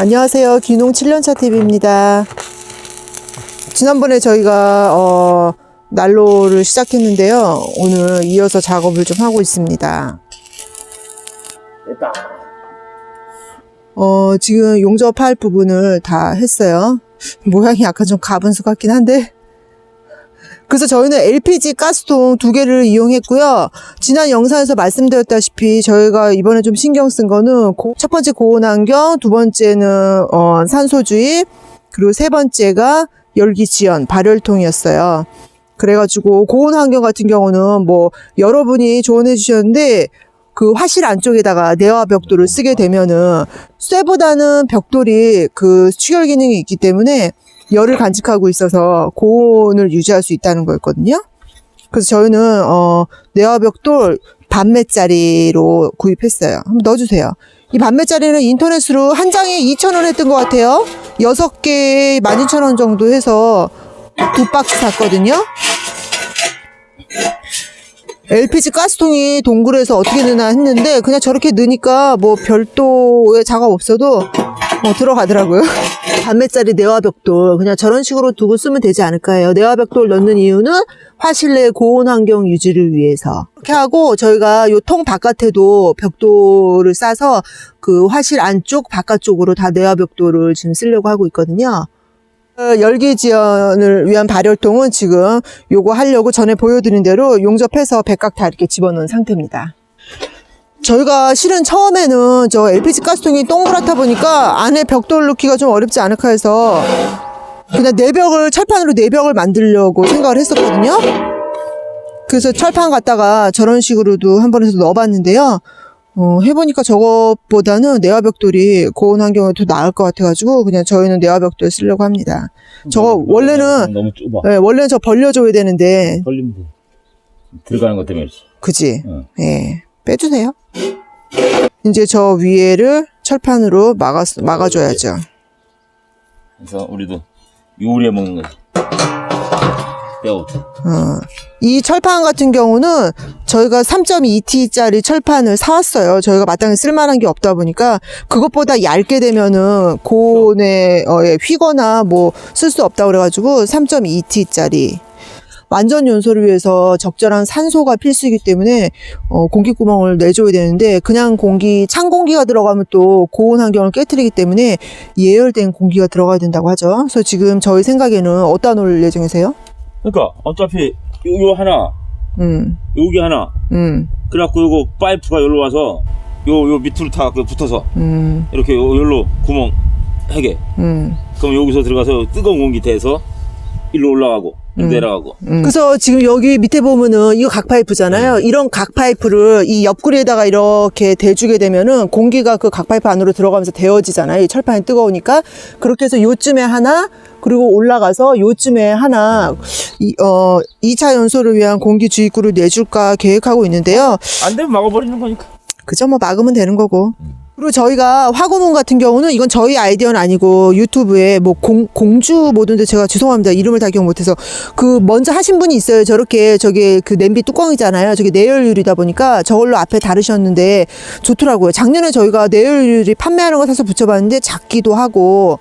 안녕하세요. 귀농 7년차 TV입니다. 지난번에 저희가 어, 난로를 시작했는데요. 오늘 이어서 작업을 좀 하고 있습니다. 됐다. 어, 지금 용접할 부분을 다 했어요. 모양이 약간 좀 가분수 같긴 한데. 그래서 저희는 LPG 가스통 두 개를 이용했고요. 지난 영상에서 말씀드렸다시피 저희가 이번에 좀 신경 쓴 거는 고- 첫 번째 고온 환경, 두 번째는 어, 산소주의, 그리고 세 번째가 열기 지연, 발열통이었어요. 그래가지고 고온 환경 같은 경우는 뭐 여러분이 조언해 주셨는데 그 화실 안쪽에다가 내화 벽돌을 쓰게 되면은 쇠보다는 벽돌이 그 추결 기능이 있기 때문에 열을 간직하고 있어서 고온을 유지할 수 있다는 거였거든요. 그래서 저희는 어 내화 벽돌 반매짜리로 구입했어요. 한번 넣어주세요. 이 반매짜리는 인터넷으로 한 장에 2,000원 했던 것 같아요. 6개에 12,000원 정도 해서 두 박스 샀거든요. LPG 가스통이 동굴에서 어떻게 넣나 했는데 그냥 저렇게 넣으니까 뭐 별도의 작업 없어도 어, 들어가더라고요. 반매짜리 내화벽돌 그냥 저런 식으로 두고 쓰면 되지 않을까 해요. 내화벽돌 넣는 이유는 화실 내 고온 환경 유지를 위해서 이렇게 하고 저희가 요 통 바깥에도 벽돌을 싸서 그 화실 안쪽 바깥쪽으로 다 내화벽돌을 지금 쓰려고 하고 있거든요. 어, 열기 지연을 위한 발열통은 지금 요거 하려고 전에 보여드린 대로 용접해서 백각 다 이렇게 집어넣은 상태입니다. 저희가 실은 처음에는 저 LPG 가스통이 동그랗다 보니까 안에 벽돌 넣기가 좀 어렵지 않을까 해서 그냥 내벽을 철판으로 내벽을 만들려고 생각을 했었거든요. 그래서 철판 갖다가 저런 식으로도 한 번에서 넣어봤는데요. 어, 해보니까 저것보다는 내화벽돌이 고온 환경에 더 나을 것 같아가지고 그냥 저희는 내화벽돌 쓰려고 합니다. 저거 원래는 너무 좁아. 네, 원래는 저 벌려줘야 되는데 돼. 들어가는 것 때문에. 그지? 응. 예, 빼주세요. 이제 저 위에를 철판으로 막아 막아줘야죠. 그래서 우리도 요리해 먹는 거지. 어, 이 철판 같은 경우는 저희가 3.2T짜리 철판을 사왔어요. 저희가 마땅히 쓸만한 게 없다 보니까 그것보다 얇게 되면은 고온에 어, 예, 휘거나 뭐 쓸 수 없다 그래가지고 3.2T짜리 완전 연소를 위해서 적절한 산소가 필수이기 때문에 어, 공기 구멍을 내줘야 되는데 그냥 공기 찬 공기가 들어가면 또 고온 환경을 깨뜨리기 때문에 예열된 공기가 들어가야 된다고 하죠. 그래서 지금 저희 생각에는 어디다 놓을 예정이세요? 그러니까 어차피 요, 요 하나, 음, 여기 하나. 음. 그래갖고 요거 파이프가 여기로 와서 요, 요 밑으로 다 붙어서 음, 이렇게 요, 여기로 구멍 해게. 음, 그럼 여기서 들어가서 뜨거운 공기 대서 일로 올라가고 일로 음. 내려가고. 음. 그래서 지금 여기 밑에 보면은 이거 각 파이프잖아요. 이런 각 파이프를 이 옆구리에다가 이렇게 대주게 되면은 공기가 그 각 파이프 안으로 들어가면서 데워지잖아요. 이 철판이 뜨거우니까. 그렇게 해서 요쯤에 하나, 그리고 올라가서 요쯤에 하나, 이, 어, 2차 연소를 위한 공기 주입구를 내줄까 계획하고 있는데요. 안 되면 막아버리는 거니까. 그죠 뭐 막으면 되는 거고. 그리고 저희가 화구문 같은 경우는 이건 저희 아이디어는 아니고 유튜브에 뭐 공, 공주 뭐든데 제가 죄송합니다. 이름을 다 기억 못해서 그 먼저 하신 분이 있어요. 저렇게 저게 그 냄비 뚜껑이잖아요. 저게 내열유리다 보니까 저걸로 앞에 다루셨는데 좋더라고요. 작년에 저희가 내열유리 판매하는 거 사서 붙여봤는데 작기도 하고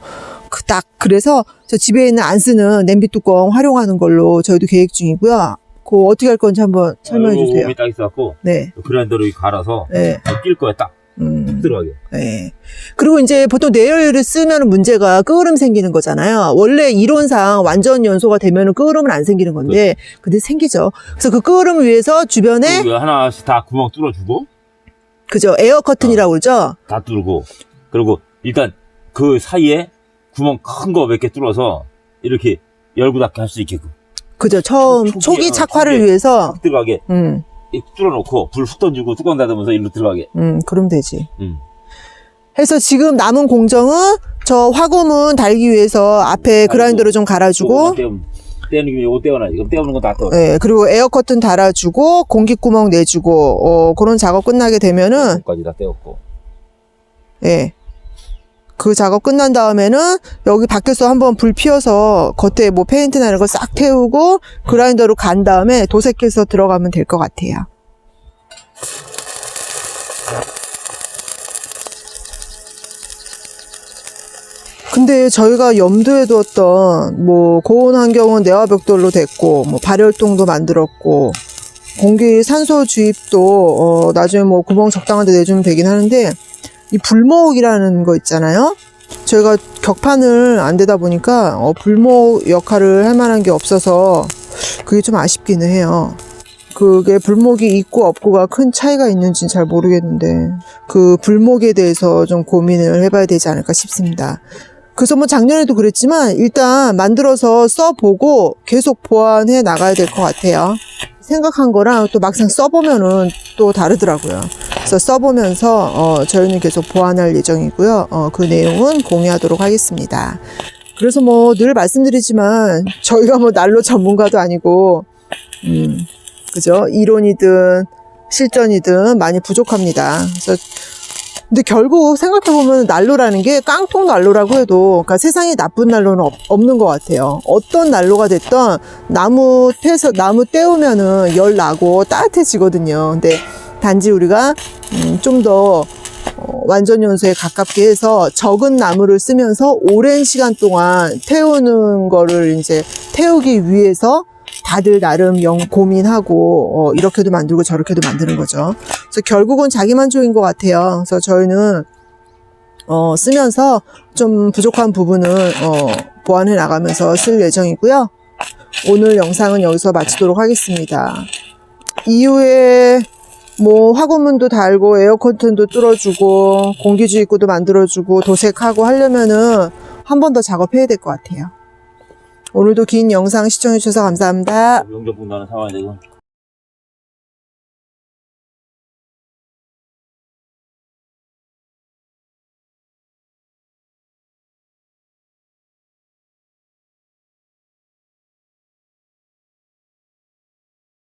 그딱 그래서 저 집에 있는 안 쓰는 냄비 뚜껑 활용하는 걸로 저희도 계획 중이고요. 그 어떻게 할 건지 한번 설명해 주세요. 몸이 딱 있어갖고 네. 그라인더로 갈아서 네. 낄 거야 딱 음. 들어가게. 네. 그리고 이제 보통 내열을 쓰면 문제가 끄으름 생기는 거잖아요. 원래 이론상 완전 연소가 되면은 끄으름은 안 생기는 건데, 근데 생기죠. 그래서 그 끄으름을 위해서 주변에, 하나씩 다 구멍 뚫어주고 그죠. 에어 커튼이라고 그러죠. 다 뚫고 그리고 일단 그 사이에 구멍 큰 거 몇 개 뚫어서 이렇게 열고 닫게 할 수 있게끔 그죠. 처음, 초- 초기 어, 착화를 초기에. 위해서, 확 들어가게 음, 이 뚫어놓고 불 훅 던지고 뚜껑 닫으면서 일로 들어가게. 음, 그럼 되지. 음. 해서 지금 남은 공정은 저 화구문 달기 위해서 앞에 그라인더를 좀 갈아주고, 떼는 김에 요거 떼어놔. 이거 떼우는 건 다 떼어. 예, 그리고 에어 커튼 달아주고, 공기 구멍 내주고, 어, 그런 작업 끝나게 되면은, 까지 다 떼었고. 예. 그 작업 끝난 다음에는 여기 밖에서 한번 불 피워서 겉에 뭐 페인트나 이런 거 싹 태우고 그라인더로 간 다음에 도색해서 들어가면 될 것 같아요. 근데 저희가 염두에 두었던 뭐 고온 환경은 내화벽돌로 됐고 뭐 발열동도 만들었고 공기 산소 주입도 어 나중에 뭐 구멍 적당한 데 내주면 되긴 하는데 이 불목이라는 거 있잖아요. 저희가 격판을 안 되다 보니까 어 불목 역할을 할 만한 게 없어서 그게 좀 아쉽기는 해요. 그게 불목이 있고 없고가 큰 차이가 있는지는 잘 모르겠는데 그 불목에 대해서 좀 고민을 해봐야 되지 않을까 싶습니다. 그래서 뭐 작년에도 그랬지만 일단 만들어서 써보고 계속 보완해 나가야 될 것 같아요. 생각한 거랑 또 막상 써보면은 또 다르더라고요. 그래서 써보면서 어, 저희는 계속 보완할 예정이고요. 어, 그 내용은 공유하도록 하겠습니다. 그래서 뭐 늘 말씀드리지만 저희가 뭐 난로 전문가도 아니고 음, 그죠? 이론이든 실전이든 많이 부족합니다. 그래서 근데 결국 생각해보면 난로라는 게 깡통 난로라고 해도 그러니까 세상에 나쁜 난로는 없, 없는 것 같아요. 어떤 난로가 됐던 나무 태서 나무 떼우면은 열 나고 따뜻해지거든요. 근데 단지 우리가 음, 좀더 어, 완전 연소에 가깝게 해서 적은 나무를 쓰면서 오랜 시간 동안 태우는 거를 이제 태우기 위해서 다들 나름 영 고민하고 어, 이렇게도 만들고 저렇게도 만드는 거죠. 그래서 결국은 자기 만족인 것 같아요. 그래서 저희는 어, 쓰면서 좀 부족한 부분을 어, 보완해 나가면서 쓸 예정이고요. 오늘 영상은 여기서 마치도록 하겠습니다. 이후에 뭐 화구문도 달고 에어컨튼도 뚫어주고 공기주 입구도 만들어주고 도색하고 하려면은 한 번 더 작업해야 될 것 같아요. 오늘도 긴 영상 시청해주셔서 감사합니다. 용접분 나는 상황이 되고